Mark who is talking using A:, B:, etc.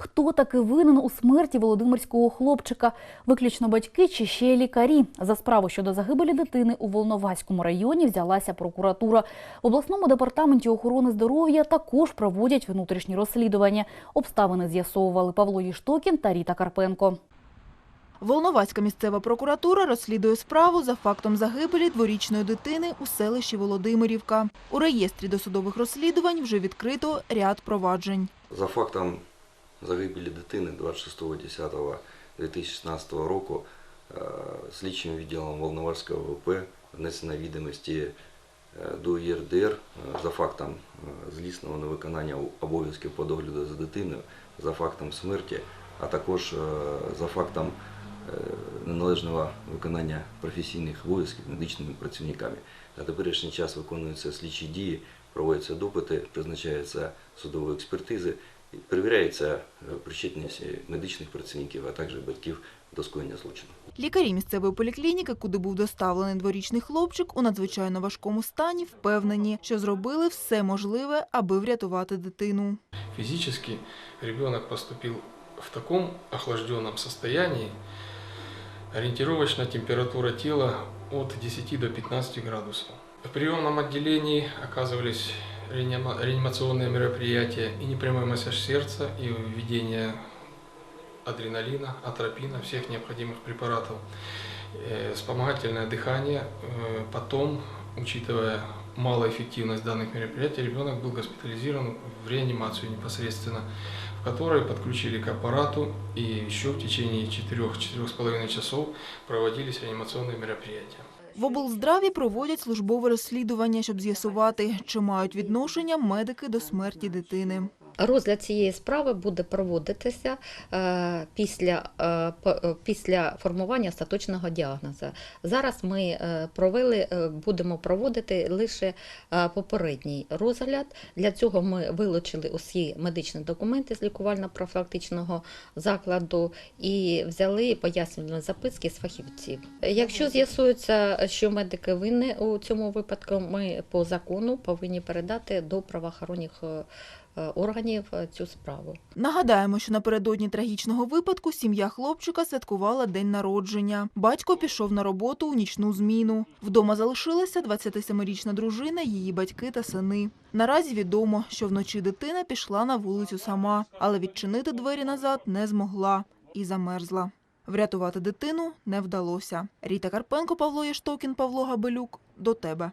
A: Хто таки винен у смерті володимирського хлопчика? Виключно батьки чи ще й лікарі? За справу щодо загибелі дитини у Волноваському районі взялася прокуратура. В обласному департаменті охорони здоров'я також проводять внутрішні розслідування. Обставини з'ясовували Павло Єштокін та Ріта Карпенко.
B: Волноваська місцева прокуратура розслідує справу за фактом загибелі дворічної дитини у селищі Володимирівка. У реєстрі досудових розслідувань вже відкрито ряд проваджень.
C: За фактом загибелі дитини 26.10.2016 року е, слідчим відділом Волноварського ВП внесено відомості е, до ЄРДР е, за фактом злісного невиконання обов'язків по догляду за дитиною, за фактом смерті, а також за фактом неналежного виконання професійних обов'язків медичними працівниками. На теперішній час виконуються слідчі дії, проводяться допити, призначаються судові експертизи, перевіряється е, причетність е, медичних працівників, а також батьків до скоєння злочину.
B: Лікарі місцевої поліклініки, куди був доставлений дворічний хлопчик, у надзвичайно важкому стані впевнені, що зробили все можливе, аби врятувати дитину.
D: Физически ребенок поступил в таком охлажденном состоянии, ориентировочная температура тела от 10 до 15 градусов. В приемном отделении оказывались реанима- реанимационные мероприятия и непрямой массаж сердца, и введение адреналина, атропина, всех необходимых препаратов, э, вспомогательное дыхание. Э, Потом, учитывая малоэффективность данных мероприятий, ребенок был госпитализирован в реанимацию непосредственно, в которой подключили к аппарату и еще в течение 4-4,5 часов проводились реанимационные мероприятия.
B: В облздраві проводять службове розслідування, щоб з'ясувати, чи мають відношення медики до смерті дитини.
E: Розгляд цієї справи буде проводитися е, після, е, е, після формування остаточного діагнозу. Зараз ми провели, будемо проводити лише попередній розгляд. Для цього ми вилучили усі медичні документи з лікувально-профілактичного закладу і взяли пояснювальні записки з фахівців. Якщо з'ясується, що медики винні у цьому випадку, ми по закону повинні передати до правоохоронних органів е, цю справу.
B: Нагадаємо, що напередодні трагічного випадку сім'я хлопчика святкувала день народження. Батько пішов на роботу у нічну зміну. Вдома залишилася 27-річна дружина, її батьки та сини. Наразі відомо, що вночі дитина пішла на вулицю сама, але відчинити двері назад не змогла і замерзла. Врятувати дитину не вдалося. Ріта Карпенко, Павло Єштокін, Павло Габелюк. До тебе.